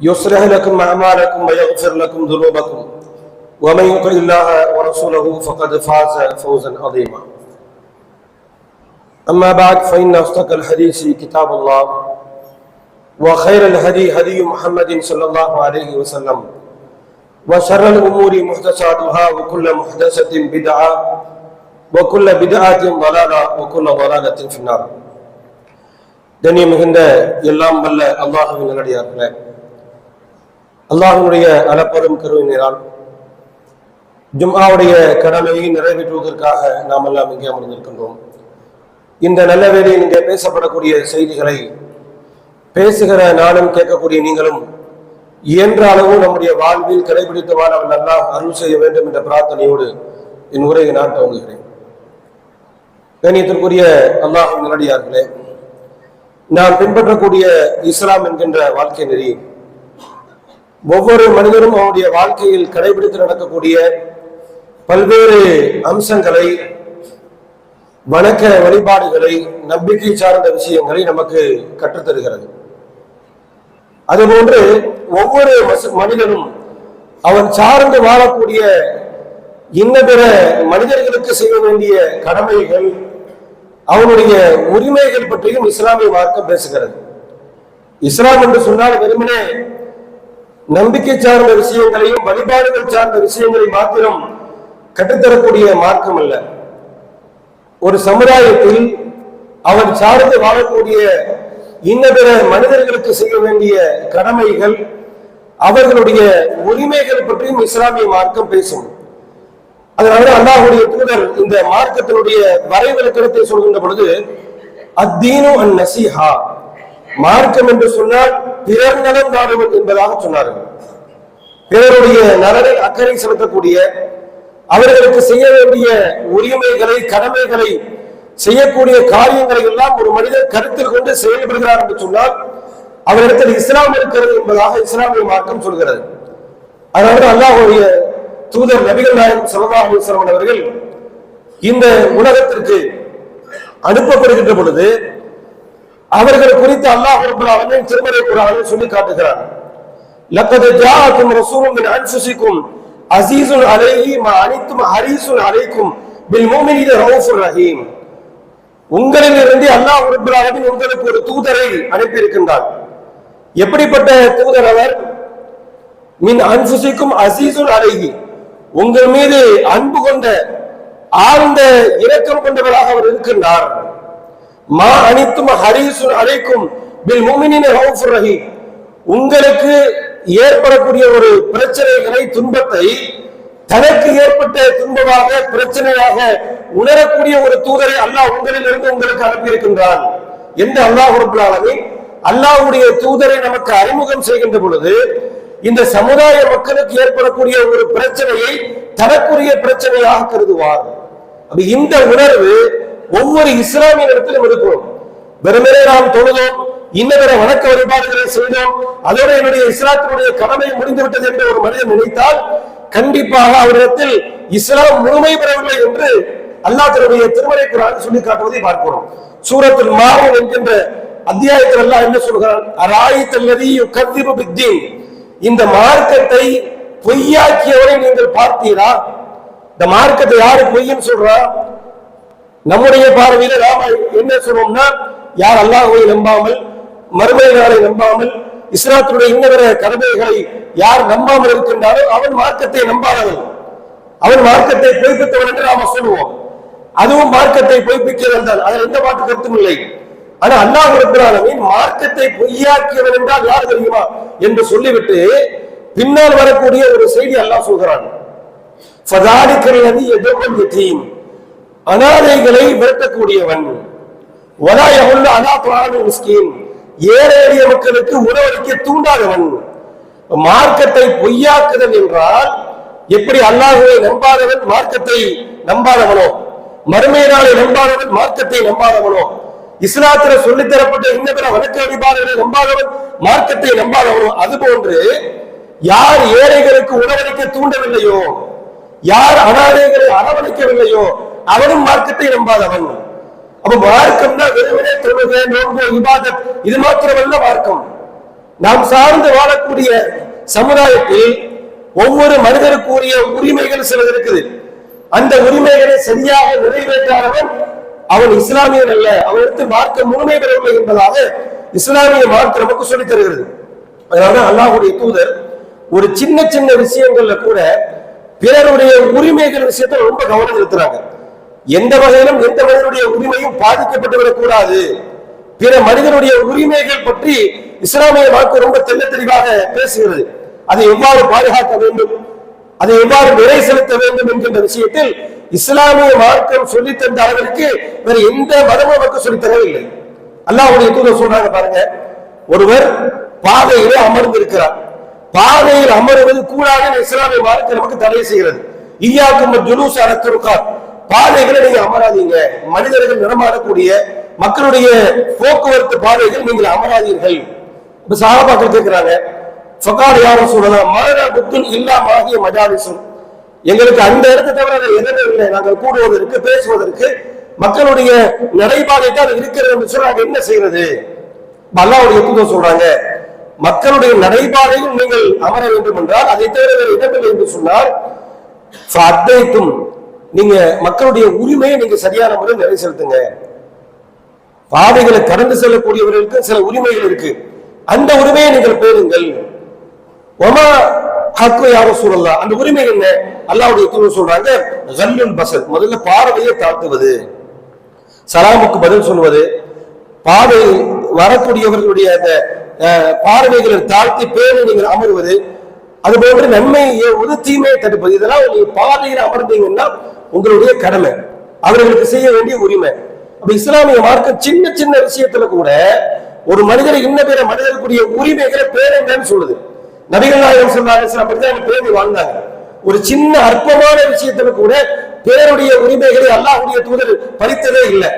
يصلح لكم أعمالكم ويغفر لكم ذنوبكم ومن يطع الله ورسوله فقد فاز فوزا عظيما أما بعد فإن أصدق الحديث كتاب الله وخير الهدي هدي محمد صلى الله عليه وسلم وشر الأمور محدثاتها وكل محدثة بدعة وكل بدعة ضلالة وكل ضلالة في النار கண்ணியம் மிகுந்த எல்லாம் வல்ல அல்லாஹுவின் நல்லடியார்களே அல்லாஹனுடைய அளப்பெரும் கருவினரால் ஜும்ஆவுடைய கடமையை நிறைவேற்றுவதற்காக நாம் எல்லாம் இங்கே அமர்ந்திருக்கின்றோம். இந்த நல்ல வேலையில் இங்கே பேசப்படக்கூடிய செய்திகளை பேசுகிற நானும் கேட்கக்கூடிய நீங்களும் இயன்ற அளவு நம்முடைய வாழ்வில் கடைபிடித்து அவன் நல்லா அருள் செய்ய வேண்டும் என்ற பிரார்த்தனையோடு என் உரையை நான் துவங்குகிறேன். கணியத்திற்குரிய அல்லாஹ் நிலடியார்களே நாம் பின்பற்றக்கூடிய இஸ்லாம் என்கின்ற வாழ்க்கை நெறி ஒவ்வொரு மனிதரும் அவனுடைய வாழ்க்கையில் கடைபிடித்து நடக்கக்கூடிய பல்வேறு அம்சங்களை வணக்க வழிபாடுகளை நம்பிக்கை சார்ந்த விஷயங்களை நமக்கு கற்றுத்தருகிறது. அதுபோன்று ஒவ்வொரு மனிதனும் அவன் சார்ந்து வாழக்கூடிய இன்ன பிற மனிதர்களுக்கு செய்ய வேண்டிய கடமைகள் அவனுடைய உரிமைகள் பற்றியும் இஸ்லாமிய மார்க்கம் பேசுகிறது. இஸ்லாம் என்று சொன்னால் வெறுமனே நம்பிக்கை சார்ந்த விஷயங்களையும் வழிபாடுகள் சார்ந்த விஷயங்களை மாத்திரம் கட்டுத்தரக்கூடிய மார்க்கம் அல்ல ஒரு சமுதாயத்தில் அவன் சார்ந்து வாழக்கூடிய இன்னபிற மனிதர்களுக்கு செய்ய வேண்டிய கடமைகள் அவர்களுடைய உரிமைகள் பற்றியும் இஸ்லாமிய மார்க்கம் பேசும். அதனால அல்லாஹுடைய தூதர் இந்த மார்க்கத்தினுடைய வரைவிலக்கணத்தை சொல்கின்ற பொழுது அத்தீனு அன் நசிஹா மார்க்கம் என்று சொன்னால் பிறர் நலம் நாடுவது என்பதாக சொன்னார்கள். பிறருடைய நலனில் அக்கறை செலுத்தக்கூடிய அவர்களுக்கு செய்ய வேண்டிய உரிமைகளை கடமைகளை செய்யக்கூடிய காரியங்களை எல்லாம் ஒரு மனிதர் கருத்தில் கொண்டு செயல்படுகிறார் என்று சொன்னால் அவரிடத்தில் இஸ்லாம் இருக்கிறது என்பதாக இஸ்லாமிய மார்க்கம் சொல்கிறது. அதாவது அல்லாஹுடைய தூதர் நபிகள் நாயகம் சல்லாஹூ அவர்கள் இந்த உலகத்திற்கு அனுப்பப்படுகின்ற பொழுது அவர்கள் குறித்து அல்லாஹ் ரபுல்லாவின் திருமறை குரானில் சொல்லி காட்டுகிறார். லக்கது ஜாஅக்கும் ரசூலும் மின் அன்ஃபுசிக்கும் அசீசுன் அலைஹி மா அனித்தும் ஹரீசுன் அலைக்கும் பில் முஃமினீன ரவுஃபுர் ரஹீம். உங்களில் இருந்து அல்லாஹ் ரபுல்லாவின் உங்களுக்கு ஒரு தூதரை அனுப்பி இருக்கின்றார் எப்படிப்பட்ட தூதர் அவர்? மின் அன்ஃபுசிக்கும் அசீசுன் அலைஹி. உங்கள் மீது அன்பு கொண்ட ஆழ்ந்த இரக்கம் கொண்டவராக அவர் இருக்கின்றார். மா அனித்தும் ஹரிசு அழைக்கும் பில் முமினின் ரஹி உங்களுக்கு ஏற்படக்கூடிய ஒரு பிரச்சனைகளை துன்பத்தை தனக்கு ஏற்பட்ட துன்பமாக பிரச்சனையாக உணரக்கூடிய ஒரு தூதரை அல்லாஹ் உங்களிலிருந்து உங்களுக்கு அனுப்பியிருக்கின்றான் என்று அல்லாஹ் உறுப்பினாலே அல்லாஹுடைய தூதரை நமக்கு அறிமுகம் செய்கின்ற பொழுது இந்த சமுதாய மக்களுக்கு ஏற்படக்கூடிய ஒரு பிரச்சனையை தனக்குரிய பிரச்சனையாக கருதுவார். அப்ப இந்த உணர்வு ஒவ்வொரு இஸ்லாமிய இடத்திலும் இருக்கும் வெறுமனே நாம் தொழுதோம் இன்னவரை வணக்க வழிபாடுகளை செய்தோம் அதோடு என்னுடைய இஸ்லாத்தினுடைய கடமை முடிந்துவிட்டது என்று ஒரு மனிதன் நினைத்தால் கண்டிப்பாக அவரிடத்தில் இஸ்லாம் முழுமை பெறவில்லை என்று அல்லாஹ் தன்னுடைய திருமலை குரான் சொல்லி காட்டுவதை பார்க்கிறோம். சூரத்தில் மாறும் என்கின்ற அத்தியாயத்தில் அல்லாஹ் என்ன சொல்கிறான்? அராயித்தல்லதி கத்திபு பித்தி இந்த மார்க்கத்தை பொய்யாக்கியவரை நீங்கள் பார்த்தீரா? இந்த மார்க்கத்தை யாரு பொய்ன்னு சொல்றா? நம்முடைய பார்வையில நாம என்ன சொல்றோம்னா யார் அல்லாஹுவை நம்பாமல் மறுமை நாளை நம்பாமல் இஸ்லாத்தினுடைய இன்னவர கடமைகளை யார் நம்பாமல் இருக்கின்றாரோ அவன் மார்க்கத்தை நம்பாதவன். அவன் மார்க்கத்தை பொய்ப்பித்தவன் என்று நாம சொல்லுவோம். அதுவும் மார்க்கத்தை பொய்ப்பிக்கிறது தான். அதில் எந்த மாற்று கருத்தும் இல்லை. ஆனா அல்லாஹ் இருக்கிறானவின் மார்க்கத்தை பொய்யாக்கியவன் என்றால் யார் தெரியுமா என்று சொல்லிவிட்டு பின்னால் வரக்கூடிய ஒரு செய்தி அல்லாஹ் சொல்கிறான். ஃபதாலிக்கல்லதி எதிர்கொள் யதீம் அனாதைகளை விரட்டக்கூடியவன். வலா யஹுல்லு அலா துஆமில் மிஸ்கீன். ஏழை எளிய மக்களுக்கு உணவளிக்க தூண்டாதவன். மார்க்கத்தை பொய்யாக்குதல் என்றால் எப்படி அல்லாஹுவை நம்பாதவன் மார்க்கத்தை நம்பாதவனோ? மறுமையினாலே நம்பாதவன் மார்க்கத்தை நம்பாதவனோ? இஸ்லாத்தில சொல்லித் தரப்பட்ட இந்த பிற வணக்க வழிபாடுகளை நம்பாதவன் மார்க்கத்தை நம்பாதவனோ? அதுபோன்று யார் ஏழைகளுக்கு உணவளிக்க தூண்டவில்லையோ? யார் அனாதைகளை அரவணைக்கவில்லையோ? அவனும் மார்க்கத்தை நம்பாதவன். அப்ப மார்க்கம்னா வெறுமனே தொழுகை நோன்பு விவாதம் இது மாத்திரமல்ல மார்க்கம். நாம் சார்ந்து வாழக்கூடிய சமுதாயத்தில் ஒவ்வொரு மனிதருக்குரிய உரிமைகள் சிலது இருக்குது. அந்த உரிமைகளை சரியாக நிறைவேற்றாதவன் அவன் இஸ்லாமியன் அல்ல. அவனுக்கு மார்க்கம் முழுமை பெறவில்லை என்பதாக இஸ்லாமிய மார்க்க நமக்கு சொல்லித் தருகிறது. அதனால அல்லாஹுடைய தூதர் ஒரு சின்ன சின்ன விஷயங்கள்ல கூட பிறருடைய உரிமைகள் விஷயத்தை ரொம்ப கவனம் செலுத்துறாங்க. எந்த வகையிலும் எந்த மனிதனுடைய உரிமையும் பாதிக்கப்பட்டு விடக்கூடாது. பிற மனிதனுடைய உரிமைகள் பற்றி இஸ்லாமிய வாக்கு ரொம்ப தெள்ள தெளிவாக பேசுகிறது. அதை எவ்வாறு பாதுகாக்க வேண்டும்? அதை எவ்வாறு நிறை செலுத்த வேண்டும் என்கின்ற விஷயத்தில் இஸ்லாமிய மார்க்கம் சொல்லித்தந்த அளவிற்கு வேற எந்த மதமும் நமக்கு சொல்லித் தரவில்லை. அல்லாஹ்வுடைய தூதர் சொல்றாங்க பாருங்க. ஒருவர் பாதையிலே அமர்ந்து இருக்கிறார் பாதையில் அமர்வது கூடாது இஸ்லாமிய மார்க்கம் நமக்கு தடை செய்கிறது. ஈயாக்கும் ஜுலூஸ் அறத்திருக்கார் பாதைகளை நீங்க அமராதீங்க. மனிதர்கள் நடமாடக்கூடிய மக்களுடைய போக்குவரத்து பாதைகள் நீங்கள் அமராதீர்கள். இப்ப சாகபாக்கள் கேட்கிறாங்க ஃபகார் யாரும் சொல்லலாம் மரண புத்துன் இல்லாமாகிய மஜாலிசும் எங்களுக்கு அந்த இடத்தை தவிர வேறு இல்லை. நாங்கள் கூடுவதற்கு பேசுவதற்கு மக்களுடைய நடைபாதை தான் இருக்கிறது என்று சொன்னாங்க என்ன செய்யறது? அல்லாவுடைய தூதர் சொல்றாங்க மக்களுடைய நடைபாதையில் நீங்கள் அமர வேண்டும் என்றால் அதை தவிர இடமில்லை என்று சொன்னால் அத்தைத்தும் நீங்க மக்களுடைய உரிமையை நீங்க சரியான முறையில் நிறைவு செலுத்துங்க பாதைகளை கடந்து செல்லக்கூடியவர்களுக்கு சில உரிமைகள் இருக்கு. அந்த உரிமையை நீங்கள் பேருங்கள் ஒமா ஹக்கு யாரும் சொல்லலாம் அந்த உரிமை என்ன? அல்லாவுடைய தூதர் சொல்றாங்க கல்லுல் பசல். முதல்ல பார்வையை தாழ்த்துவது சலாமுக்கு பதில் சொல்வது. பாதை வரக்கூடியவர்களுடைய அந்த அஹ், பார்வைகளை தாழ்த்தி பேரை நீங்கள் அமர்வது. அது போன்று நன்மையை ஒரு தீமையை தடுப்பது. இதெல்லாம் நீங்க பாதையில் அமர்ந்தீங்கன்னா உங்களுடைய கடமை. அவர்களுக்கு செய்ய வேண்டிய உரிமை. அப்ப இஸ்லாமிய மார்க்கம் சின்ன சின்ன விஷயத்துல கூட ஒரு மனிதரை இன்ன பிற மனிதருக்குரிய உரிமைகளை பேருங்கன்னு சொல்லுது. நபிகள் நாயகம் சொன்னாங்க சில அப்படிதான் பேரி வாழ்ந்தாங்க ஒரு சின்ன அற்பமான விஷயத்துல கூட பேருடைய உரிமைகளை அல்லாஹுடைய தூதர் பறித்ததே இல்லை.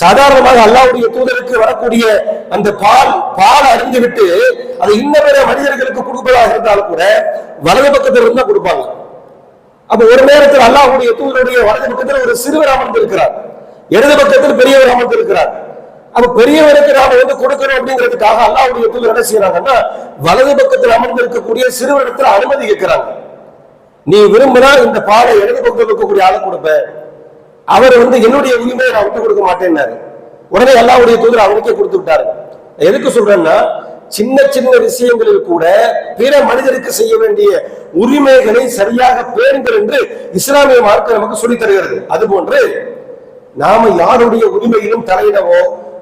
சாதாரணமாக அல்லாவுடைய தூதருக்கு வரக்கூடிய அந்த பால் பால் அறிந்து விட்டு அதை இன்ன பிற மனிதர்களுக்கு கொடுப்பதாக இருந்தாலும் கூட வலது பக்கத்துல இருந்தா கொடுப்பாங்க. அப்ப ஒரு நேரத்தில் அல்லாஹுடைய தூதருடைய வலது பக்கத்தில் ஒரு சிறுவர் அமர்ந்திருக்கிறார். இடது பக்கத்தில் பெரியவர் அமர்ந்திருக்கிறார். அப்ப பெரியவருக்கு நாம வந்து கொடுக்கணும் அப்படிங்கிறதுக்காக அல்லாவுடைய தூதர் என்ன செய்யறாங்கன்னா வலது பக்கத்தில் அமர்ந்திருக்கக்கூடிய சிறுவரிடத்தில் அனுமதி கேட்கிறாங்க. நீ விரும்பினா இந்த பாலை இடது பக்கத்தில் இருக்கக்கூடிய ஆளை கொடுப்ப. அவர் வந்து என்னுடைய உரிமையை நான் விட்டு கொடுக்க மாட்டேன்னாரு. உடனே அல்லாவுடைய தூதர் அவருக்கே கொடுத்து விட்டாரு. எதுக்கு சொல்றேன்னா சின்ன சின்ன விஷயங்களில் கூட பிற மனிதருக்கு செய்ய வேண்டிய உரிமைகளை சரியாக பேருங்கள் என்று இஸ்லாமிய மார்க்கம் நமக்கு சொல்லித் தருகிறது. அதுபோன்று நாம யாருடைய உரிமையிலும் தலையிடவோ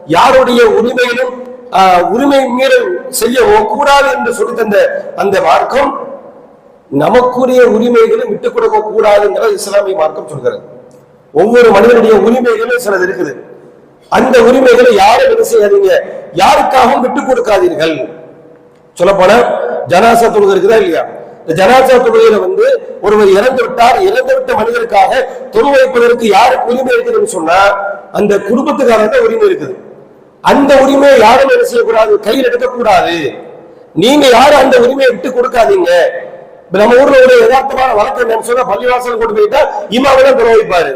யாருடைய உரிமையிலும் ஆஹ், உரிமை மீறல் செய்யவோ கூடாது என்று சொல்லி தந்த அந்த மார்க்கம் நமக்குரிய உரிமைகளை விட்டுக் கொடுக்க கூடாதுங்கிறது இஸ்லாமிய மார்க்கம் சொல்கிறது. ஒவ்வொரு மனிதனுடைய உரிமைகளும் சிலது இருக்குது. அந்த உரிமைகளை யாரும் என்ன செய்யாதீங்க? யாருக்காகவும் விட்டுக் கொடுக்காதீர்கள். சொல்ல போனா ஜனாசா தொழுகை இருக்குதா இல்லையா? இந்த ஜனாசா தொழுகையில வந்து ஒருவர் இறந்து விட்டார் இறந்து விட்ட மனிதருக்காக தொழு வைப்பதற்கு யாருக்கு உரிமை இருக்குதுன்னு சொன்னா அந்த குடும்பத்துக்காரங்க உரிமை இருக்குது. அந்த உரிமையை யாரும் என்ன செய்யக்கூடாது? கையில் எடுக்கக்கூடாது. நீங்க யாரும் அந்த உரிமையை விட்டு கொடுக்காதீங்க. நம்ம ஊர்ல ஒரு யதார்த்தமான வழக்கம் என்னன்னு சொன்னா பள்ளிவாசல் கொண்டு போயிட்டா இமாவை தான் தொலை வைப்பாரு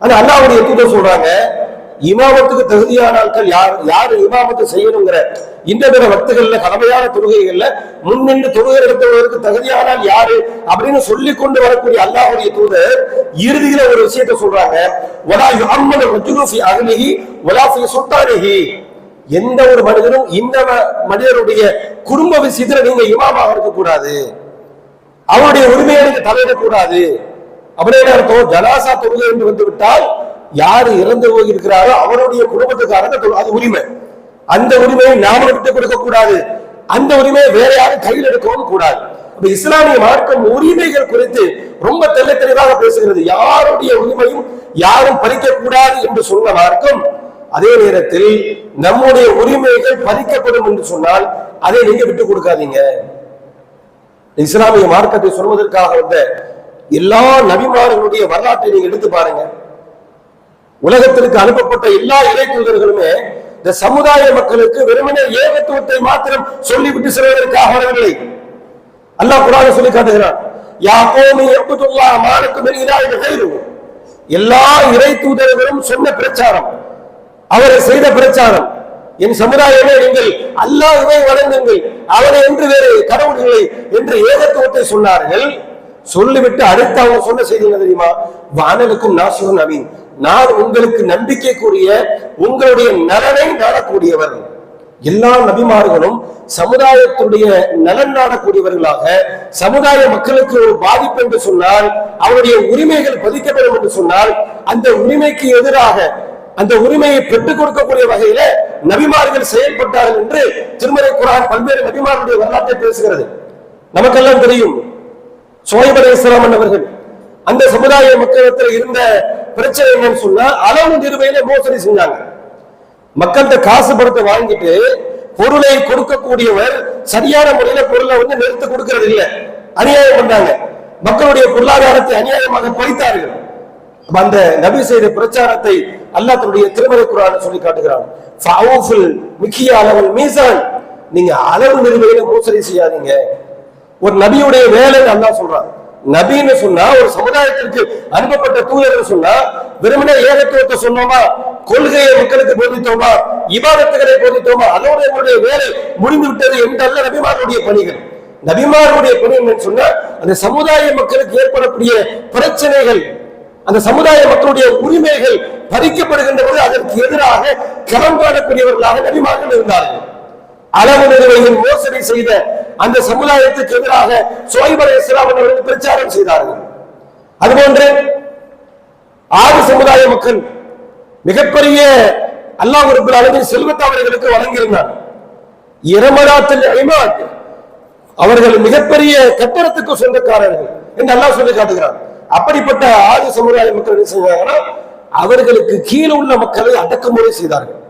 ஆனா அல்லாவுடைய எத்தனை சொல்றாங்க இமாமத்துக்கு தகுதியான ஆட்கள் யார் யாரு இமாமத்தை செய்யணுங்கிற இந்த பிற வக்துகள்ல கடமையான தொழுகைகள்ல முன்னின்று தொழுகை நடத்துவதற்கு தகுதியானால் யாரு அப்படின்னு சொல்லி கொண்டு வரக்கூடிய அல்லாஹுடைய தூதர் இறுதியில ஒரு விஷயத்தை சொல்றாங்க. வலா யுஅம்மனு ரஜுலு ஃபி அஹ்லிஹி சுல்தானிஹி. எந்த ஒரு மனிதனும் இந்த மனிதனுடைய மனிதருடைய குடும்ப விஷயத்துல நீங்க இமாமாக இருக்கக்கூடாது. அவருடைய உரிமையை நீங்க தலையிடக்கூடாது. அப்படின்னு அர்த்தம் ஜனாசா தொழுகை என்று வந்து விட்டால் யாரு இறந்து போயிருக்கிறாரோ அவருடைய குடும்பத்துக்காரங்க அது உரிமை. அந்த உரிமையை நாம விட்டு கொடுக்க கூடாது. அந்த உரிமையை வேற யாரும் கையில் எடுக்கவும் கூடாது. அப்ப இஸ்லாமிய மார்க்கம் உரிமைகள் குறித்து ரொம்ப தெல்ல தெளிவாக பேசுகிறது. யாருடைய உரிமையும் யாரும் பறிக்க கூடாது என்று சொன்ன மார்க்கம் அதே நேரத்தில் நம்முடைய உரிமைகள் பறிக்கப்படும் என்று சொன்னால் அதை நீங்க விட்டு கொடுக்காதீங்க. இஸ்லாமிய மார்க்கத்தை சொல்வதற்காக வந்த எல்லா நபிமார்களுடைய வரலாற்றை நீங்க எடுத்து பாருங்க. உலகத்திற்கு அனுப்பப்பட்ட எல்லா இறை தூதர்களுமே இந்த சமுதாய மக்களுக்கு வெறுமனே ஏகத்துவத்தை மாத்திரம் சொல்லிவிட்டு செல்வதற்காக வரவில்லை. அல்லாஹ் குரான் சொல்லி காட்டுகிறான் யா எப்பதுல்லா மானுக்கு மானக்கும் என்று எல்லா இறை தூதர்களும் சொன்ன பிரச்சாரம் அவரை செய்த பிரச்சாரம் என் சமுதாயமே நீங்கள் அல்லாஹுவை வணங்குங்கள் அவனை என்று வேறு கடவுள்களை என்று ஏகத்துவத்தை சொன்னார்கள். சொல்லிவிட்டு அடுத்து அவங்க சொன்ன செய்தி என்ன தெரியுமா? வானலுக்கும் நாசிவன் நவீன். நான் உங்களுக்கு நம்பிக்கைக்குரிய உங்களுடைய நலனை நாடக்கூடியவர். எல்லா நபிமார்களும் சமுதாயத்துடைய நலன் நாடக்கூடியவர்களாக சமுதாய மக்களுக்கு ஒரு பாதிப்பு என்று சொன்னால் அவருடைய உரிமைகள் பதிக்கப்படும் என்று சொன்னால் அந்த உரிமைக்கு எதிராக அந்த உரிமையை பெற்றுக் கொடுக்கக்கூடிய வகையில நபிமார்கள் செயல்பட்டார்கள் என்று திருமலை குரான் பல்வேறு நபிமார்களுடைய வரலாற்றை பேசுகிறது. நமக்கெல்லாம் தெரியும். சோயப் இஸ்லாமன் அவர்கள் அந்த சமுதாய மக்களிடத்தில் இருந்த பிரச்சனை என்னன்னு சொன்னா அளவு நிறுவையில மோசடி செஞ்சாங்க. மக்கள்கிட்ட காசு படுத்த வாங்கிட்டு பொருளை கொடுக்கக்கூடியவர் சரியான முறையில பொருளை வந்து நிறுத்த கொடுக்கறது இல்லை. அநியாயம் பண்ணாங்க மக்களுடைய பொருளாதாரத்தை அநியாயமாக பறித்தார்கள் அந்த நபி செய்த பிரச்சாரத்தை அல்லா தன்னுடைய திருமலை குரான் சொல்லி காட்டுகிறான். முக்கிய அளவில் மீசான். நீங்க அளவு நிறுவையில மோசடி செய்யாதீங்க. ஒரு நபியுடைய வேலை அல்லா சொல்றான். நபின்னு சொன்னா ஒரு சமுதாயத்திற்கு அனுப்பப்பட்ட தூதர் சொன்னா வெறுமனே ஏகத்துவத்தை சொன்னோமா? கொள்கையை மக்களுக்கு போதித்தோமா? இபாதத்துகளை போதித்தோமா? அதோட எங்களுடைய வேலை முடிந்து விட்டது என்றல்ல நபிமாருடைய பணிகள். நபிமாருடைய பணி என்னன்னு சொன்னா அந்த சமுதாய மக்களுக்கு ஏற்படக்கூடிய பிரச்சனைகள் அந்த சமுதாய மக்களுடைய உரிமைகள் பறிக்கப்படுகின்ற போது அதற்கு எதிராக களம் காணக்கூடியவர்களாக நபிமார்கள் இருந்தார்கள். அளவு நிறுவையில் மோசடி செய்த அந்த சமுதாயத்துக்கு எதிராக சுவைபர இஸ்லாம் அவர்கள் பிரச்சாரம் செய்தார்கள். அதுபோன்று ஆறு சமுதாய மக்கள் மிகப்பெரிய அல்லாஹ் ரப்பல் அளவில் செல்வத்தை அவர்களுக்கு வழங்கியிருந்தார். இரமராத்தில் அவர்கள் மிகப்பெரிய கட்டடத்துக்கு சொந்தக்காரர்கள் என்று அல்லாஹ் சொல்லி காட்டுகிறார் அப்படிப்பட்ட ஆதி சமுதாய மக்கள் என்ன செய்வாங்கன்னா அவர்களுக்கு கீழே உள்ள மக்களை அடக்குமுறை செய்தார்கள்.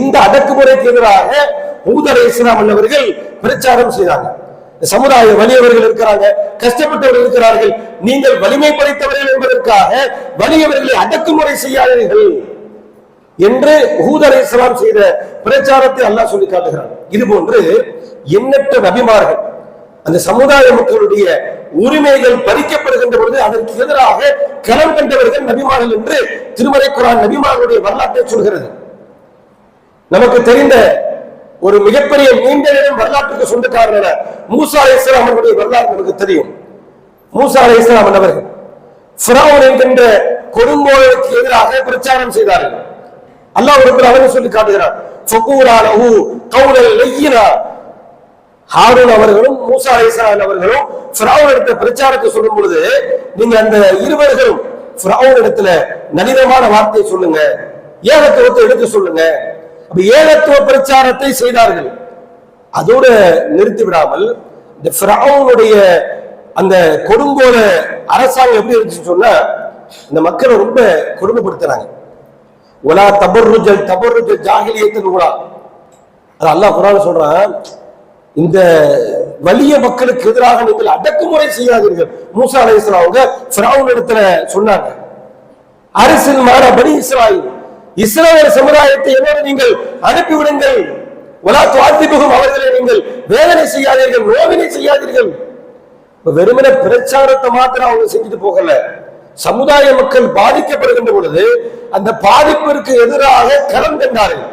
இந்த அடக்குமுறைக்கு எதிராக ஊதர் இஸ்லாம் அவர்கள் பிரச்சாரம் செய்தாங்க. இந்த சமுதாய வலியவர்கள் இருக்கிறாங்க கஷ்டப்பட்டவர்கள் இருக்கிறார்கள். நீங்கள் வலிமை படைத்தவர்கள் என்பதற்காக வலியவர்களை அடக்குமுறை செய்யாதீர்கள் என்று ஹூதர் இஸ்லாம் செய்த பிரச்சாரத்தை அல்லாஹ் சொல்லி காட்டுகிறான். இது போன்று எண்ணற்ற நபிமார்கள் அந்த சமுதாய மக்களுடைய உரிமைகள் பறிக்கப்படுகின்ற பொழுது அதற்கு எதிராக களம் கண்டவர்கள் நபிமார்கள் என்று திருமறை குரான் நபிமார்களுடைய வரலாற்றை சொல்கிறது. நமக்கு தெரிந்த ஒரு மிகப்பெரிய நீண்ட நேரம் வரலாற்றுக்கு சொந்தக்காரரான மூசா அலை இஸ்லாம் அவர்களுடைய வரலாறு நமக்கு தெரியும். மூசா அலை இஸ்லாம் அவர்கள் ஃபிரௌன் என்கின்ற கொடுங்கோலுக்கு எதிராக பிரச்சாரம் செய்தார்கள். அல்லாஹ் ஒரு அவர்கள் சொல்லி காட்டுகிறார் ஹாரூன் அவர்களும் மூசா அலைஹிஸ்ஸலாம் அவர்களும் ஃபிரௌன் இடத்துல பிரச்சாரத்தை சொல்லும் பொழுது நீங்க அந்த இருவர்களும் ஃபிரௌன் இடத்துல நளினமான வார்த்தையை சொல்லுங்க ஏகத்துவத்தை எடுத்து சொல்லுங்க அப்ப ஏகத்துவ பிரச்சாரத்தை செய்தார்கள். அதோடு நிறுத்தி விடாமல் இந்த ஃபிரௌனுடைய அந்த கொடுங்கோல அரசாங்கம் எப்படி இருந்துச்சுன்னு சொன்னா இந்த மக்களை ரொம்ப கொடுமைப்படுத்துறாங்க. ஒலா தபர்ருஜல் தபர்ருஜல் ஜாகிலியத்தின் உலா அது அல்லாஹ் குரான் சொல்றான் இந்த வலிய மக்களுக்கு எதிராக நீங்கள் அடக்குமுறை செய்யாதீர்கள். மூசா அலைஹிஸ்ஸலாம் அவங்க ஃபிரௌன் இடத்துல சொன்னாங்க. அரசின் மாற பனி இஸ்ராயில். இஸ்ரவேல் சமுதாயத்தை என்னோடு நீங்கள் அனுப்பிவிடுங்கள். உலா துவாத்திபுகும் அவர்களை நீங்கள் வேதனை செய்யாதீர்கள் நோவினை செய்யாதீர்கள். வெறுமன பிரச்சாரத்தை மாத்திரம் அவங்க செஞ்சுட்டு போகல. சமுதாய மக்கள் பாதிக்கப்படுகின்ற பொழுது அந்த பாதிப்பிற்கு எதிராக களம் கண்டார்கள்.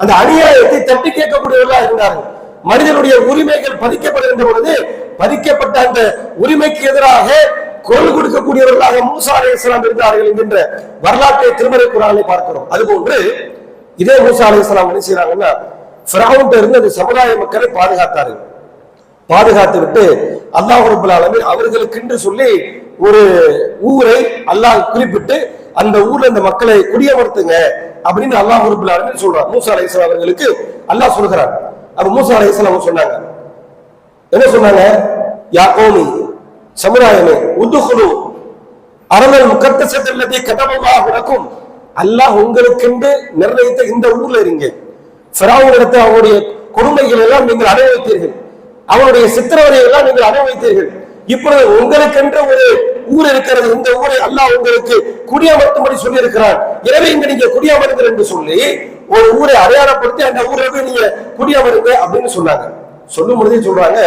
அந்த அநியாயத்தை தட்டி கேட்கக்கூடியவர்களாக இருந்தார்கள். மனிதனுடைய உரிமைகள் பதிக்கப்படுகின்ற பொழுது பதிக்கப்பட்ட அந்த உரிமைக்கு எதிராக குரல் கொடுக்கக்கூடியவர்களாக மூசா அலைஹிஸ்ஸலாம் இருந்தார்கள் என்கின்ற வரலாற்றை திருமறை குரானை பார்க்கிறோம். அதுபோன்று இதே மூசா அலைஹிஸ்ஸலாம் என்ன செய்யறாங்கன்னா ஃபிரௌன்ட்ட இருந்து அந்த சமுதாய மக்களை பாதுகாத்தார்கள். பாதுகாத்து விட்டு அல்லாஹ் ரபுல் ஆலமீன் அவர்களுக்கென்று சொல்லி ஒரு ஊரை அல்லாஹ் குறிப்பிட்டு அந்த ஊர்ல இந்த மக்களை குடியமர்த்துங்க அப்படின்னு அல்லாஹ் ரபுல் ஆலமீன் சொல்றார். மூசா அலைஹிஸ்ஸலாம் அவர்களுக்கு அல்லாஹ் சொல்கிறார். அப்ப மூசா அலைஹிஸ்ஸலாம் சொன்னாங்க. என்ன சொன்னாங்க? யா கோமி சமுதாயமே உதுகுலு அரணல் முக்கத்தசத்தில்லத்தை கதபமாக உனக்கும் அல்லாஹ் உங்களுக்கென்று நிர்ணயித்த இந்த ஊர்ல இருங்க. ஃபிரௌனிடத்தில் அவருடைய கொடுமைகள் எல்லாம் நீங்கள் அனுபவித்தீர்கள் அவருடைய சித்திரவதை எல்லாம் நீங்கள் அனுபவித்தீர்கள் இப்பொழுது உங்களுக்கென்று ஒரு ஊர் இருக்கிறது. இந்த ஊரை அல்லாஹ் உங்களுக்கு குடியமர்த்தும்படி சொல்லி இருக்கிறார் எனவே இங்க நீங்க குடியமருங்கள் என்று சொல்லி ஒரு ஊரை அடையாளப்படுத்தி அந்த ஊரை போய் நீங்க குடியமருங்க அப்படின்னு சொன்னாங்க. சொல்லும் பொழுதே சொல்றாங்க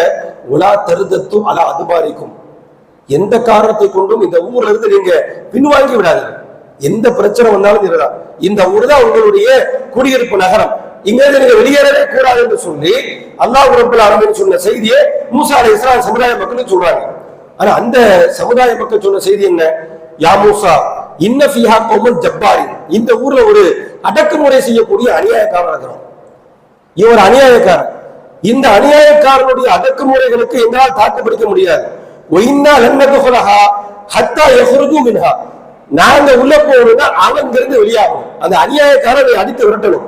உலா தருதத்தும் அலா அதுபாரிக்கும். எந்த காரணத்தை கொண்டும் இந்த ஊர்ல இருந்து நீங்க பின்வாங்கி விடாதீங்க எந்த பிரச்சனை வந்தாலும் இதுதான். இந்த ஊர் தான் உங்களுடைய குடியிருப்பு நகரம். இங்க இருந்து நீங்க வெளியேறவே கூடாது என்று சொல்லி அல்லாஹ் ரப்பல் ஆலமீன் சொன்ன செய்தியை மூசா அலை இஸ்லாம் சமுதாய மக்களுக்கு சொல்றாங்க. ஆனா அந்த சமுதாய மக்கள் சொன்ன செய்தி என்ன? யா மூசா இன்ன ஃபிஹா கௌமன் ஜப்பாரி இந்த ஊர்ல ஒரு அடக்குமுறை செய்யக்கூடிய அநியாயக்காரன் இருக்கிறோம் இவர் அநியாயக்காரன். இந்த அநியாயக்காரனுடைய அடக்குமுறைகளுக்கு எங்களால் தாக்கு பிடிக்க முடியாது. ஒயின்னா லன்னதுகுலஹா ஹத்தா யஹ்ருஜு மின்ஹா நாங்க உள்ள போகணும்னா அவன் இங்கிருந்து வெளியாகும். அந்த அநியாயக்காரனை அடித்து விரட்டணும்.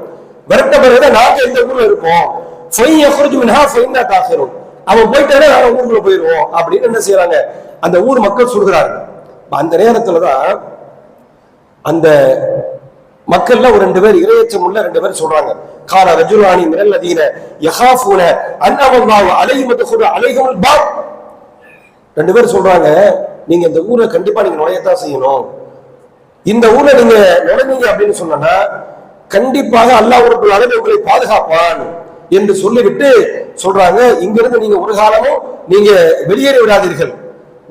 விரட்ட பிறகு நாங்க இந்த ஊர்ல இருப்போம் ஃபை யஹ்ருஜு மின்ஹா ஃபைன்னா காஃபிரும் அவன் போயிட்டானே வேற ஊருக்குள்ள போயிருவோம் அப்படின்னு என்ன செய்யறாங்க? அந்த ஊர் மக்கள் சொல்கிறார்கள். அந்த நேரத்துலதான் அந்த மக்கள்ல ஒரு ரெண்டு பேர் இரையச்சம் உள்ள ரெண்டு பேர் சொல்றாங்க. கால ரஜுலானி மினல் அதீன யஹாஃபூன அன்னவல்லாஹு அலைஹி தகுரு அலைஹிமுல் பாப் ரெண்டு பேர் சொல்றாங்க நீங்க இந்த ஊரை கண்டிப்பா நீங்க நுழையத்தான் செய்யணும். இந்த ஊர்ல நீங்க நுழைஞ்சீங்க அப்படின்னு சொன்னா கண்டிப்பாக அல்லாஹ் ஒரு அளவு உங்களை பாதுகாப்பான் என்று சொல்லிவிட்டு சொல்றாங்க. இங்கிருந்து நீங்க ஒரு காலமும் நீங்க வெளியேறி விடாதீர்கள்.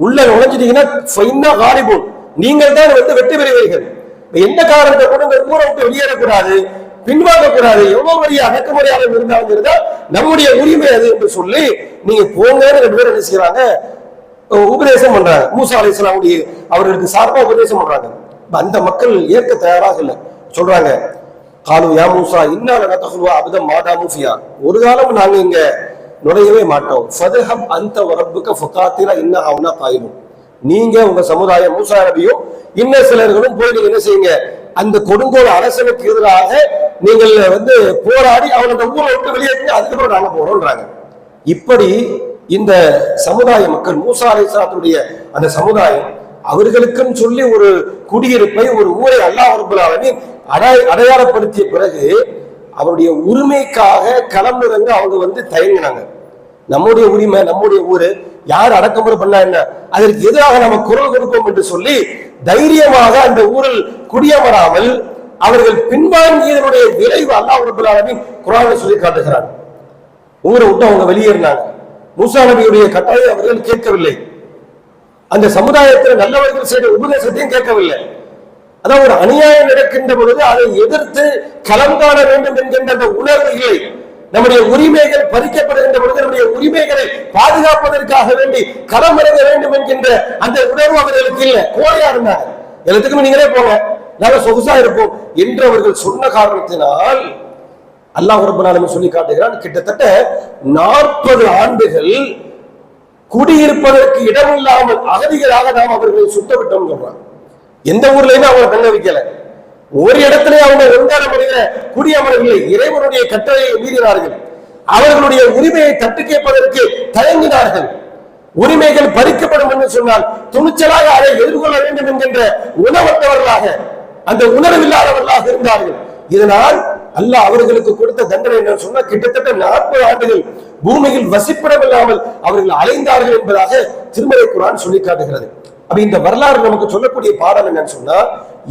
உள்ள நுழைஞ்சிட்டீங்கன்னா ஃபைனா நீங்கள் தான் வந்து வெற்றி பெறுவீர்கள். எந்த காரணத்தை கூட இந்த ஊரை விட்டு வெளியேறக்கூடாது பின்வாங்க கூடாது எவ்வளவு பெரிய அடக்குமுறையாக இருந்தாலும் நம்முடைய உரிமை அது என்று சொல்லி நீங்க போங்கன்னு ரெண்டு பேரும் என்ன செய்யறாங்க உபதேசம் பண்றாங்க. மூசா அலை இஸ்லாமுடைய அவர்களுக்கு சார்பாக உபதேசம் பண்றாங்க. அந்த மக்கள் ஏற்க தயாராக இல்லை. சொல்றாங்க காலு யா மூசா இன்னால தகுவா அபதம் மாதா மூஃபியா. ஒரு காலம் நாங்க இங்க நுழையவே மாட்டோம். ஃபதஹப் அந்த வரப்புக்க ஃபகாத்திரா இன்ன அவனா காயிலும் நீங்க உங்க சமுதாயம் மூசா நபியும் இன்ன சிலர்களும் போய் நீங்க என்ன செய்யுங்க அந்த கொடுங்கோல அரசனுக்கு எதிராக நீங்கள் வந்து போராடி அவன் ஊரை விட்டு வெளியேற்றி அதுக்கப்புறம் நாங்க போறோம்ன்றாங்க. இப்படி இந்த சமுதாய மக்கள் மூசா அலைசாத்துடைய அந்த சமுதாயம் அவர்களுக்குன்னு சொல்லி ஒரு குடியிருப்பை ஒரு ஊரை அல்லாஹ் ரப்பல் அடை அடையாளப்படுத்திய பிறகு அவருடைய உரிமைக்காக களமிறங்க அவங்க வந்து தயங்கினாங்க. நம்முடைய உரிமை நம்முடைய ஊரு யார் அடக்குமுறை பண்ணா என்ன? அதற்கு எதிராக நம்ம குரல் கொடுப்போம் என்று சொல்லி தைரியமாக அந்த ஊரில் குடியமராமல் அவர்கள் பின்வாங்கியதனுடைய விளைவு அல்லாஹ் குரானை சொல்லி காட்டுகிறார். ஊரை விட்டு அவங்க வெளியேறினாங்க. மூசா நபியுடைய கட்டளை அவர்கள் கேட்கவில்லை. அந்த சமுதாயத்தில் நல்லவர்கள் செய்த உபதேசத்தையும் கேட்கவில்லை. அதான் ஒரு அநியாயம் நடக்கின்ற பொழுது அதை எதிர்த்து களம் காண வேண்டும் என்கின்ற அந்த உணர்வு இல்லை. நம்முடைய உரிமைகள் பறிக்கப்படுகின்ற பொழுது நம்முடைய உரிமைகளை பாதுகாப்பதற்காக வேண்டி களம் இறங்க வேண்டும் என்கின்ற அந்த உணர்வு அவர்களுக்கு இல்லை. கோழையா இருந்தாங்க. எல்லாத்துக்குமே நீங்களே போங்க. நாங்கள் சொகுசா இருப்போம் என்று அவர்கள் சொன்ன காரணத்தினால் அல்லாஹ் ரப்பல் சொல்லி காட்டுகிறான் கிட்டத்தட்ட நாற்பது ஆண்டுகள் குடியிருப்பதற்கு இடமில்லாமல் அகதிகளாக நாம் அவர்களை சுத்தவிட்டோம் சொல்றான். எந்த ஊர்லயுமே அவங்களை தங்க வைக்கல ஒரு இடத்துல அவங்க ஒன்றான முறையில குடியமரவில்லை இறைவனுடைய கட்டளையை மீறினார்கள். அவர்களுடைய உரிமையை தட்டு கேட்பதற்கு தயங்கினார்கள். உரிமைகள் பறிக்கப்படும் என்று சொன்னால் துணிச்சலாக அதை எதிர்கொள்ள வேண்டும் என்கின்ற உணவற்றவர்களாக அந்த உணர்வில்லாதவர்களாக இருந்தார்கள். இதனால் அல்லாஹ் அவர்களுக்கு கொடுத்த தண்டனை என்ன சொன்னா கிட்டத்தட்ட நாற்பது ஆண்டுகள் பூமியில் வசிப்பிடமில்லாமல் அவர்கள் அலைந்தார்கள் என்பதாக திருமலை குரான் சொல்லி காட்டுகிறது. அப்ப இந்த வரலாறு நமக்கு சொல்லக்கூடிய பாடம் என்னன்னு சொன்னா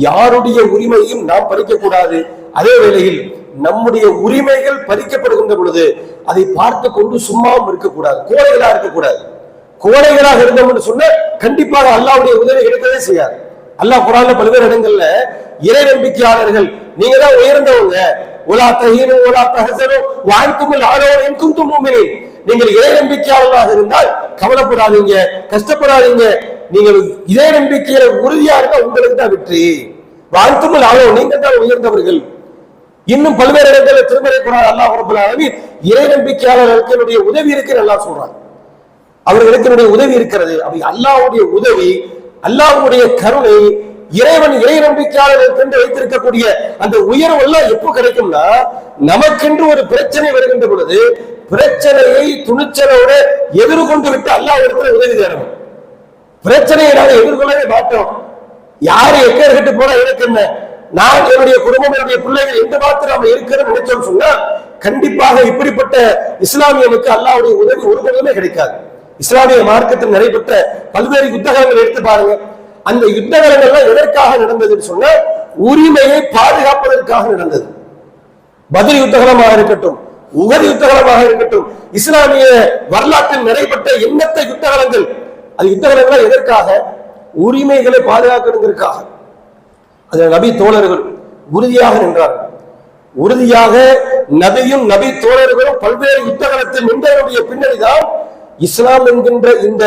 யாருடைய உரிமையும் நாம் பறிக்க கூடாது. அதே வேளையில் நம்முடைய உரிமைகள் பறிக்கப்படுகின்ற பொழுது அதை பார்த்து கொண்டு சும்மாவும் இருக்கக்கூடாது கோழைகளா இருக்கக்கூடாது கோழைகளாக இருந்தோம்னு சொன்னா சொன்ன கண்டிப்பாக அல்லாவுடைய உதவி எடுக்கவே செய்யாது. அல்லாஹ் குரான்ல பல்வேறு இடங்கள்ல இறை நம்பிக்கையாளர்கள் நீங்க தான் உயர்ந்தவங்க. உலா தஹீனு உலா தஹசனு வாழ்த்துமல் ஆரோர் என்கும் தும்முமினி நீங்கள் இறை நம்பிக்கையாளர்களாக இருந்தால் கவலைப்படாதீங்க கஷ்டப்படாதீங்க. நீங்கள் இதே நம்பிக்கையில உறுதியா இருந்தா உங்களுக்கு தான் வெற்றி. வாழ்த்துமல் ஆரோ நீங்க தான் உயர்ந்தவர்கள். இன்னும் பல்வேறு இடங்களில் திருமறை குரான் அல்லாஹ் ரப்பல் இறை நம்பிக்கையாளர்களுக்கு என்னுடைய உதவி இருக்கு நல்லா சொல்றாங்க அவர்களுக்கு என்னுடைய உதவி இருக்கிறது. அப்படி அல்லாஹ்வுடைய உதவி அல்லாஹ்வுடைய கருணை இறைவன் இறை நம்பிக்கையாளர்களுக்கு என்று வைத்திருக்கக்கூடிய அந்த உயர்வு எல்லாம் எப்போ கிடைக்கும்னா நமக்கென்று ஒரு பிரச்சனை வருகின்ற பொழுது பிரச்சனையை துணிச்சலோட எதிர்கொண்டு விட்டு அல்லாஹ் இடத்துல உதவி தேடணும். பிரச்சனையை நாங்கள் எதிர்கொள்ளவே மாட்டோம். யாரு எக்கேர் இருக்கிட்டு போனா எனக்கு என்ன? நான் என்னுடைய குடும்பம் என்னுடைய பிள்ளைகள் எந்த பார்த்து நம்ம இருக்கிறோம் நினைச்சோம் சொன்னா கண்டிப்பாக இப்படிப்பட்ட இஸ்லாமியனுக்கு அல்லாவுடைய உதவி ஒருபொழுதுமே கிடைக்காது. இஸ்லாமிய மார்க்கத்தில் நடைபெற்ற பல்வேறு யுத்தகங்கள் எடுத்து பாருங்க. அந்த யுத்தகங்கள்லாம் எதற்காக நடந்ததுன்னு சொன்னா உரிமையை பாதுகாப்பதற்காக நடந்தது. பதில் யுத்தகலமாக இருக்கட்டும் உகர் யுத்தகலமாக இருக்கட்டும் இஸ்லாமிய வரலாற்றில் நடைபெற்ற எண்ணற்ற யுத்தகலங்கள் அது யுத்தகலங்கள் எதற்காக? உரிமைகளை பாதுகாக்கணுங்கிறதுக்காக. அது நபி தோழர்கள் உறுதியாக நின்றார். உறுதியாக நபியும் நபி தோழர்களும் பல்வேறு யுத்தகலத்தில் நின்றவருடைய பின்னணிதான் இஸ்லாம் என்கின்ற இந்த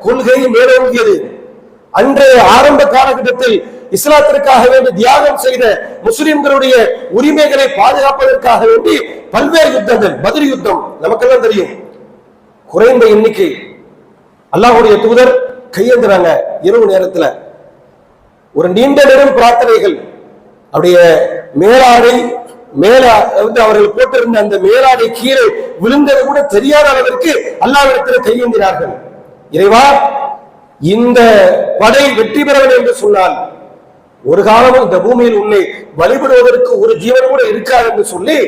கொள்கை மேலோங்கியது. அன்றைய ஆரம்ப காலகட்டத்தில் இஸ்லாத்திற்காக வேண்டி தியாகம் செய்த முஸ்லிம்களுடைய உரிமைகளை பாதுகாப்பதற்காக வேண்டி பல்வேறு யுத்தங்கள். பதில் யுத்தம். நமக்கெல்லாம் தெரியும். குறைந்த எண்ணிக்கை. அல்லாஹ்வுடைய தூதர் கையேந்துறாங்க இரவு நேரத்துல. ஒரு நீண்ட நேரம் பிரார்த்தனைகள். அப்படியே மேலாடை மேல வந்து அவர்கள் போட்டிருந்த அந்த மேலாடை கீழே விழுந்தது கூட தெரியாத அளவிற்கு அல்லாவிடத்தில் கையேந்தினார்கள். இறைவா இந்த படை வெற்றி பெற வேண்டும் என்று சொன்னால் ஒரு காலமும் இந்த பூமியில் உன்னை வழிபடுவதற்கு ஒரு ஜீவன் கூட இருக்காது என்று சொல்லி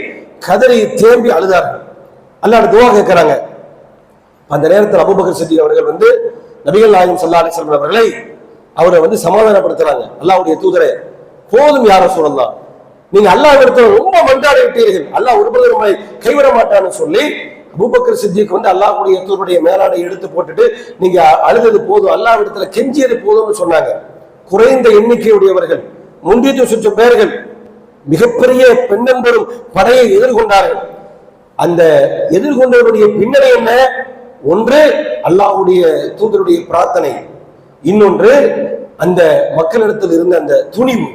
கதறி தேம்பி அழுதார்கள். அல்லாஹ் துவா கேட்கிறாங்க. அந்த நேரத்தில் அபுபகர் சித்திக் அவர்கள் வந்து நபிகள் நாயகம் சல்லா அலைஹி அவர்களை அவரை வந்து சமாதானப்படுத்துறாங்க. அல்லாவுடைய தூதரை போதும் யார சொல்லலாம் நீங்க அல்லாஹ் இடத்துல ரொம்ப மன்றாடி விட்டீர்கள். அல்லாஹ் ஒருபோது நம்மை கைவிட மாட்டான்னு சொல்லி அபூபக்கர் சித்திக்கு வந்து அல்லாஹுடைய தூருடைய மேலாடை எடுத்து போட்டுட்டு நீங்க அழுதது போதும் அல்லாஹ் இடத்துல கெஞ்சியது போதும்னு சொன்னாங்க. குறைந்த எண்ணிக்கையுடையவர்கள் முன்னூத்தி சுற்று பேர்கள் மிகப்பெரிய பெண்ணென்பெரும் படையை எதிர்கொண்டார்கள். அந்த எதிர்கொண்டவருடைய பின்னணி என்ன? ஒன்று அல்லாஹ்வுடைய தூதருடைய பிரார்த்தனை. இன்னொன்று அந்த மக்களிடத்தில் இருந்த அந்த துணிவு.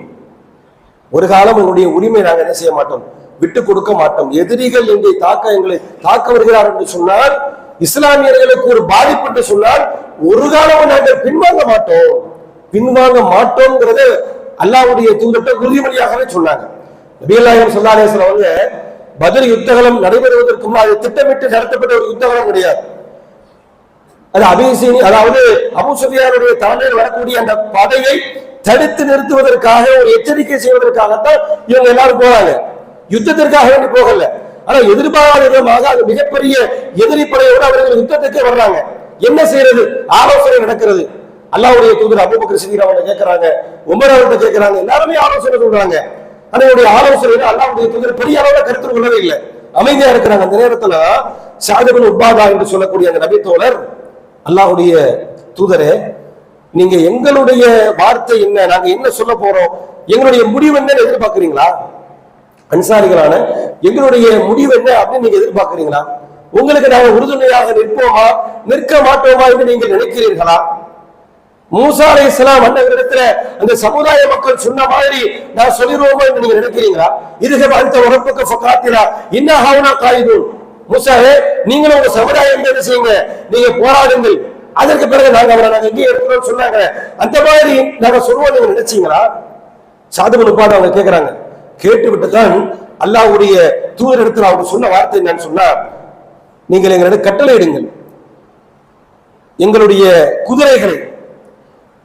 ஒரு காலம் எங்களுடைய உரிமை நாங்கள் என்ன செய்ய மாட்டோம்? விட்டு கொடுக்க மாட்டோம். எதிரிகள் எங்களை தாக்க எங்களை தாக்க வருகிறார் என்று சொன்னால் இஸ்லாமியர்களுக்கு ஒரு பாதிப்பு என்று சொன்னால் ஒரு காலம் நாங்கள் பின்வாங்க மாட்டோம். பின்வாங்க மாட்டோம்ங்கிறத அல்லாஹ்வுடைய தூதர்கிட்ட உறுதிமொழியாகவே சொன்னாங்க. நபியல்லாஹிம் ஸல்லல்லாஹு அவங்க பதில் யுத்தகலம் நடைபெறுவதற்கு முன்னால் அது திட்டமிட்டு நடத்தப்பட்ட ஒரு யுத்தகலம் கிடையாது. அது அபிசீனி அதாவது அபு சுஃபியானுடைய தலைமையில் வரக்கூடிய அந்த பதவியை தடுத்து நிறுத்துவதற்காக ஒரு எச்சரிக்கை செய்வதற்காகத்தான் இவங்க எல்லாரும் போறாங்க. யுத்தத்திற்காக வேண்டி போகல. ஆனா எதிர்பாராத விதமாக அது மிகப்பெரிய எதிரி படையோடு அவர்கள் யுத்தத்துக்கு வர்றாங்க. என்ன செய்யறது? ஆலோசனை நடக்கிறது. அல்லாவுடைய தூதர் அபுபக்கர் சித்திக் அவங்க கேட்கறாங்க உமர் அவர்கிட்ட கேட்கறாங்க எல்லாருமே ஆலோசனை சொல்றாங்க. ஆனா இவருடைய ஆலோசனை அல்லாஹ்வுடைய தூதர் பெரிய அளவுல கருத்து கொள்ளவே இல்லை. அமைதியா இருக்கிறாங்க. அந்த நேரத்துல சாதகன் உபாதா என்று சொல்லக்கூடிய அந்த நபி தோழர் அல்லாவுடைய தூதரே நீங்க எங்களுடைய வார்த்தை என்ன? நாங்க என்ன சொல்ல போறோம்? எங்களுடைய முடிவு என்ன எதிர்பார்க்கிறீங்களா? அன்சாரிகளான எங்களுடைய முடிவு என்ன அப்படின்னு நீங்க எதிர்பார்க்கிறீங்களா? உங்களுக்கு நாங்கள் உறுதுணையாக நிற்போமா? நிற்க மாட்டோமா என்று நீங்கள் நினைக்கிறீர்களா? மூசா அலை இஸ்லாம் அண்ணவரிடத்துல அந்த சமுதாய மக்கள் சொன்ன மாதிரி நான் சொல்லிடுவோமா என்று நீங்க நினைக்கிறீங்களா? இதுக அந்த உறப்புக்கு ஃபகாத்திலா இன்ன ஹவுனா காயிதுன். மூசாவே நீங்களும் உங்க சமுதாயம் என்ன செய்யுங்க? நீங்க போராடுங்கள். அதற்கு பிறகு நாங்க அவரை நாங்க எங்கே இருக்கிறோம் சொன்னாங்க. அந்த மாதிரி நாங்க சொல்லுவோம் நீங்க நினைச்சீங்களா? சாதுபன் உட்பாடு அவங்க கேட்கிறாங்க கேட்டு விட்டுதான் அல்லாஹ்வுடைய தூதர் இடத்துல அவங்க சொன்ன வார்த்தை என்னன்னு சொன்னா நீங்கள் எங்களிடம் கட்டளையிடுங்கள். எங்களுடைய குதிரைகளை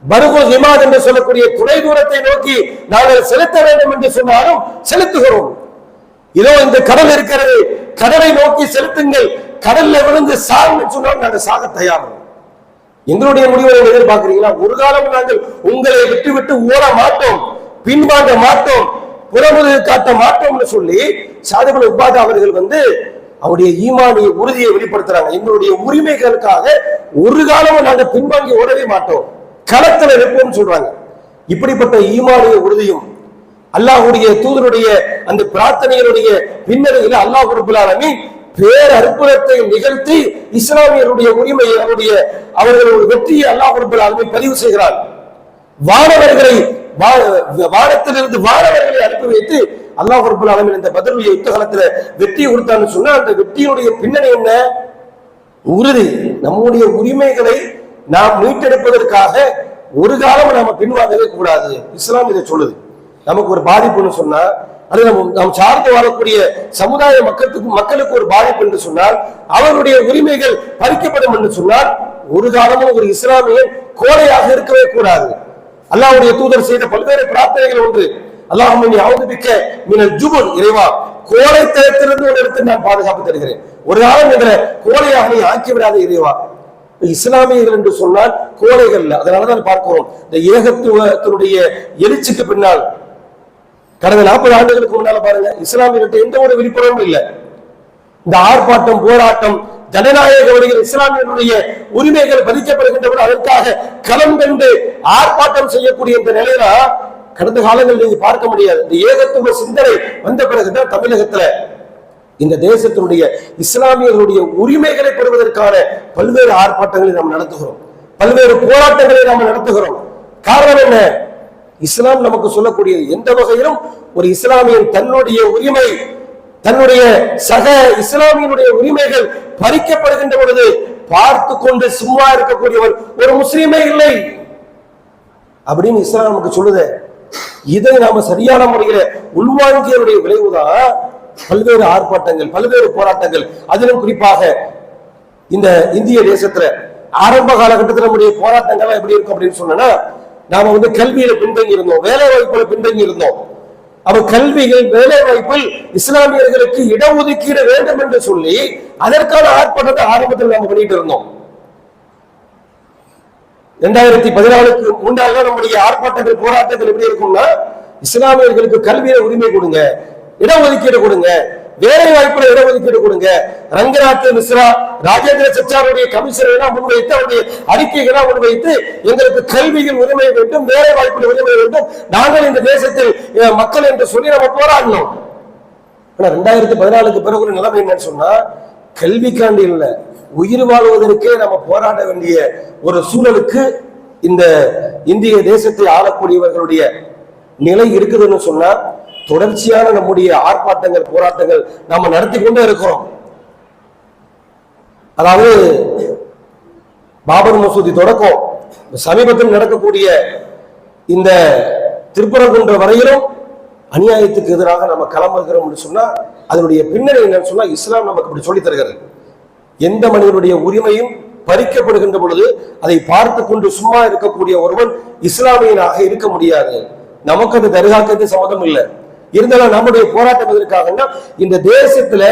பருகோ ஹிமாத் என்று சொல்லக்கூடிய துணை தூரத்தை நோக்கி நாங்கள் செலுத்த வேண்டும் என்று சொன்னாலும் செலுத்துகிறோம். இதோ இந்த கடல் இருக்கிறது. கடலை நோக்கி செலுத்துங்கள். கடல்ல விழுந்து சாகுன்னு சொன்னாலும் நாங்கள் சாக தயார். எங்களுடைய முடிவை நீங்கள் எதிர்பார்க்கிறீங்களா? ஒரு காலம் நாங்கள் உங்களை விட்டு விட்டு ஓட மாட்டோம் பின்வாங்க மாட்டோம் புறமுது காட்ட மாட்டோம்னு சொல்லி சாதிபன் உபாதா அவர்கள் வந்து அவருடைய ஈமானிய உறுதியை வெளிப்படுத்துறாங்க. எங்களுடைய உரிமைகளுக்காக ஒரு காலமும் நாங்கள் பின்வாங்கி ஓடவே மாட்டோம். களத்துல இருப்போம்னு சொல்றாங்க. இப்படிப்பட்ட ஈமானிய உறுதியும் அல்லாஹ்வுடைய தூதருடைய அந்த பிரார்த்தனைகளுடைய பின்னணியில அல்லாஹ் ரப்பல் பேர் அற்புதத்தை நிகழ்த்தி இஸ்லாமியருடைய உரிமை அவருடைய அவர்களுடைய வெற்றியை அல்லாஹ் ரப்பல் ஆலமீன் பதிவு செய்கிறார். வானவர்களை வானத்திலிருந்து வானவர்களை அனுப்பி வைத்து அல்லாஹ் ரபுல் ஆலமீன் இந்த பதிலுடைய யுத்த காலத்துல வெற்றி கொடுத்தான்னு சொன்னா அந்த வெற்றியினுடைய பின்னணி என்ன? உறுதி. நம்முடைய உரிமைகளை நாம் மீட்டெடுப்பதற்காக ஒரு காலம் நாம பின்வாங்கவே கூடாது. இஸ்லாம் இதை சொல்லுது. நமக்கு ஒரு பாதிப்புன்னு சொன்னா அது நம்ம நாம் சார்ந்து வாழக்கூடிய சமுதாய மக்களுக்கு மக்களுக்கு ஒரு பாதிப்பு என்று சொன்னால் அவருடைய உரிமைகள் பறிக்கப்படும் என்று சொன்னால் ஒரு காலமும் ஒரு இஸ்லாமியன் கோடையாக இருக்கவே கூடாது. அல்லாவுடைய தூதர் செய்த பல்வேறு பிரார்த்தனைகள் ஒன்று. அல்லாஹ் நீ அவதுபிக்க மினல் ஜுபுர் இறைவா கோழைத்தனத்திலிருந்து ஒரு இடத்தில் நான் பாதுகாப்பு தருகிறேன். ஒரு காலம் எங்களை கோலையாக நீ ஆக்கி விடாத இறைவா. இஸ்லாமியர்கள் என்று சொன்னால் கோழைகள் அதனாலதான் பார்க்கிறோம் இந்த ஏகத்துவத்தினுடைய எழுச்சிக்கு பின்னால் கடந்த நாற்பது ஆண்டுகளுக்கு முன்னால பாருங்க இஸ்லாமியர்கிட்ட எந்த ஒரு விழிப்புணர்வும் இல்லை. இந்த ஆர்ப்பாட்டம் போராட்டம் ஜனநாயக வழியில் இஸ்லாமியர்களுடைய உரிமைகள் பதிக்கப்படுகின்றன அதற்காக களம் கண்டு ஆர்ப்பாட்டம் செய்யக்கூடிய இந்த நிலையில கடந்த காலங்களில் நீங்க பார்க்க முடியாது. இந்த ஏகத்துவ சிந்தனை வந்த பிறகுதான் தமிழகத்துல இந்த தேசத்தினுடைய இஸ்லாமியர்களுடைய உரிமைகளை பெறுவதற்கான பல்வேறு ஆர்ப்பாட்டங்களை நாம் நடத்துகிறோம். பல்வேறு போராட்டங்களை நாம் நடத்துகிறோம். காரணம் என்ன? இஸ்லாம் நமக்கு சொல்லக்கூடிய எந்த வகையிலும் ஒரு இஸ்லாமியன் தன்னுடைய உரிமை தன்னுடைய சக இஸ்லாமியனுடைய உரிமைகள் பறிக்கப்படுகின்ற பொழுது பார்த்து கொண்டு சும்மா இருக்கக்கூடியவர் ஒரு முஸ்லீமே இல்லை. அப்படின்னு இஸ்லாம் நமக்கு சொல்லுது. இதை நாம சரியான முறையில உள்வாங்கியவருடைய விளைவுதான் பல்வேறு ஆர்ப்பாட்டங்கள் பல்வேறு போராட்டங்கள். அதிலும் குறிப்பாக இந்த இந்திய தேசத்துல ஆரம்ப காலகட்டத்தில் நம்முடைய போராட்டங்கள் எப்படி இருக்கும் அப்படின்னு சொன்னா நாம வந்து கல்வியில பின்தங்கி இருந்தோம் வேலை வாய்ப்புல பின்தங்கி இருந்தோம் அப்ப கல்விகள் வேலை வாய்ப்பில் இஸ்லாமியர்களுக்கு இடஒதுக்கீடு வேண்டும் என்று சொல்லி அதற்கான ஆர்ப்பாட்டத்தை ஆரம்பத்தில் நாம பண்ணிட்டு இருந்தோம். இரண்டாயிரத்தி பதினாலுக்கு முன்னால நம்முடைய ஆர்ப்பாட்டங்கள் போராட்டங்கள் எப்படி இருக்கும்னா இஸ்லாமியர்களுக்கு கல்வியில உரிமை கொடுங்க இடஒதுக்கீடு கொடுங்க. வேலை வாய்ப்புல இடஒதுக்கீடு கொடுங்க. ரங்கநாத் மிஸ்ரா ராஜேந்திர சச்சாருடைய கமிஷனர் முன்வைத்து அவருடைய அறிக்கைகளை முன்வைத்து எங்களுக்கு கல்வியில் உரிமை வேண்டும் வேலை வாய்ப்பில் உரிமை வேண்டும். நாங்கள் இந்த தேசத்தில் மக்கள் என்று சொல்லி நம்ம போராடணும். ஆனா ரெண்டாயிரத்தி பதினாலுக்கு பிறகு ஒரு நிலைமை என்னன்னு சொன்னா கல்விக்காண்டி இல்ல. உயிர் வாழ்வதற்கே நம்ம போராட வேண்டிய ஒரு சூழலுக்கு இந்த இந்திய தேசத்தை ஆளக்கூடியவர்களுடைய நிலை இருக்குதுன்னு சொன்னா தொடர்ச்சியான நம்முடைய ஆர்ப்பாட்டங்கள் போராட்டங்கள் நாம நடத்தி கொண்டே இருக்கிறோம். அதாவது பாபர் மசூதி தொடக்கம் சமீபத்தில் நடக்கக்கூடிய இந்த திருப்பரங்குன்ற வரையிலும் அநியாயத்துக்கு எதிராக நம்ம கிளம்புகிறோம் சொன்னா அதனுடைய பின்னணி என்னன்னு சொன்னா இஸ்லாம் நமக்கு இப்படி சொல்லி தருகிறது. எந்த மனிதனுடைய உரிமையும் பறிக்கப்படுகின்ற பொழுது அதை பார்த்து கொண்டு சும்மா இருக்கக்கூடிய ஒருவன் இஸ்லாமியனாக இருக்க முடியாது. நமக்கு அது தருகாக்கிறது சம்மதம் இல்லை. இருந்தாலும் நம்முடைய போராட்டம் எதற்காகன்னா இந்த தேசத்துல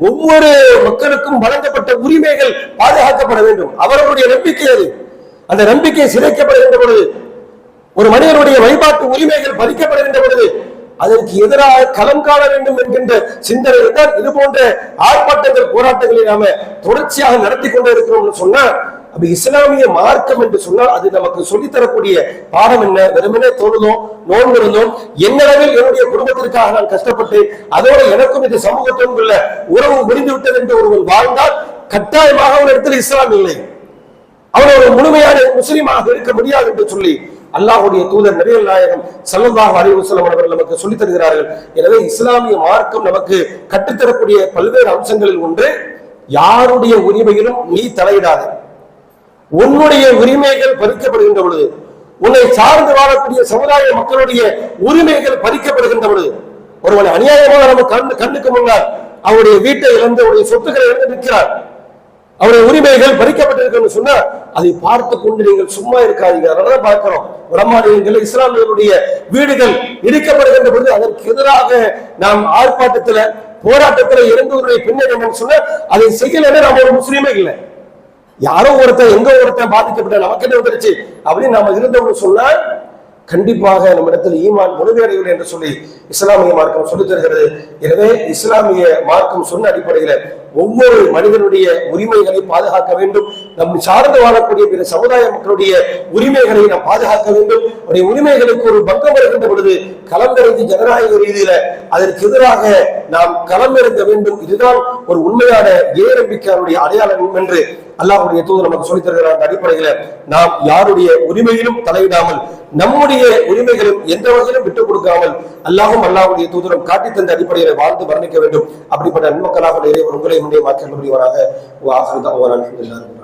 ஒவ்வொரு மக்களுக்கும் வழங்கப்பட்ட உரிமைகள் பாதுகாக்கப்பட வேண்டும். அவர்களுடைய நம்பிக்கை அது. அந்த நம்பிக்கை சிதைக்கப்படுகின்ற பொழுது ஒரு மனிதனுடைய வழிபாட்டு உரிமைகள் பறிக்கப்படுகின்ற பொழுது அதற்கு எதிராக களம் காண வேண்டும் என்கின்ற சிந்தனை தான் இது போன்ற ஆர்ப்பாட்டங்கள் போராட்டங்களை நாம தொடர்ச்சியாக நடத்தி கொண்டு இருக்கிறோம்னு சொன்னா அப்ப இஸ்லாமிய மார்க்கம் என்று சொன்னால் அது நமக்கு சொல்லித் தரக்கூடிய பாடம் என்ன? வெறுமனே தொழுதோம் நோன்பு இருந்தோம். என்னளவில் என்னுடைய குடும்பத்திற்காக நான் கஷ்டப்பட்டு அதோட எனக்கும் இந்த சமூகத்தோடு உள்ள உறவு முடிந்து விட்டது என்று ஒருவன் வாழ்ந்தால் கட்டாயமாக ஒரு இடத்துல இஸ்லாம் இல்லை. அவன் ஒரு முழுமையான முஸ்லீமாக இருக்க முடியாது என்று சொல்லி அல்லாஹ்வுடைய தூதர் நபிகள் நாயகம் ஸல்லல்லாஹு அலைஹி அவர்கள் நமக்கு சொல்லித் தருகிறார்கள். எனவே இஸ்லாமிய மார்க்கம் நமக்கு கற்றுத்தரக்கூடிய பல்வேறு அம்சங்களில் ஒன்று யாருடைய உரிமையிலும் நீ தலையிடாது. உன்னுடைய உரிமைகள் பறிக்கப்படுகின்ற பொழுது உன்னை சார்ந்து வாழக்கூடிய சமுதாய மக்களுடைய உரிமைகள் பறிக்கப்படுகின்ற பொழுது ஒருவன் அநியாயமாக நம்ம கண்ணு கண்ணுக்கு முன்னால் அவருடைய வீட்டை இழந்து அவருடைய சொத்துக்களை இழந்து நிற்கிறார். அவருடைய உரிமைகள் பறிக்கப்பட்டிருக்குன்னு சொன்னா அதை பார்த்து கொண்டு நீங்கள் சும்மா இருக்காதீங்க. அதனால பார்க்கிறோம். பிரம்மாண்டங்கள் இஸ்லாமியருடைய வீடுகள் இடிக்கப்படுகின்ற பொழுது அதற்கு எதிராக நாம் ஆர்ப்பாட்டத்துல போராட்டத்துல இறந்தவருடைய பின்னணி என்னன்னு சொன்னா அதை செய்யலைன்னா நம்ம ஒரு முஸ்லீமே இல்லை. யாரோ ஒருத்தன் எங்க ஒருத்தன் பாதிக்கப்பட்ட நமக்கு என்ன வந்துருச்சு? அப்படின்னு நாம இருந்தோம்னு சொன்னா கண்டிப்பாக நம்ம இடத்துல ஈமான் முழுமையடையவில்லை என்று சொல்லி இஸ்லாமிய மார்க்கம் சொல்லி தருகிறது. எனவே இஸ்லாமிய மார்க்கம் சொன்ன அடிப்படையில ஒவ்வொரு மனிதனுடைய உரிமைகளை பாதுகாக்க வேண்டும். நம் சார்ந்து வாழக்கூடிய பிற சமுதாய மக்களுடைய உரிமைகளை நாம் பாதுகாக்க வேண்டும். அவருடைய உரிமைகளுக்கு ஒரு பங்கம் வருகின்ற பொழுது களமிறங்கி ஜனநாயக ரீதியில அதற்கு எதிராக நாம் களமிறங்க வேண்டும். இதுதான் ஒரு உண்மையான ஏரம்பிக்காருடைய அடையாளம் என்று அல்லாஹுடைய தூதர் நமக்கு சொல்லித் தருகிற அந்த அடிப்படையில. நாம் யாருடைய உரிமையிலும் தலையிடாமல் நம்முடைய உரிமைகளும் எந்த வகையிலும் விட்டுக் கொடுக்காமல் அல்லாஹும் அல்லாஹுடைய தூதரம் காட்டி தந்த அடிப்படையில வாழ்ந்து வர்ணிக்க வேண்டும். அப்படிப்பட்ட நன்மக்களாக இறைவன் உங்களை முன்னே மாற்றி முடிவாராக வாஹர்